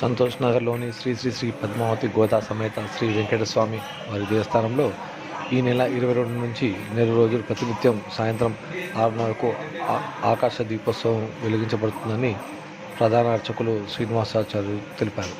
సంతోష్ నగర్లోని శ్రీ శ్రీ శ్రీ పద్మావతి గోదా సమేత శ్రీ వెంకటస్వామి వారి దేవస్థానంలో ఈ నెల ఇరవై రెండు నుంచి నెల రోజులు ప్రతినిత్యం సాయంత్రం ఆరున్నరకు ఆకాశ దీపోత్సవం వెలిగించబడుతుందని ప్రధాన అర్చకులు శ్రీనివాసాచార్యులు తెలిపారు.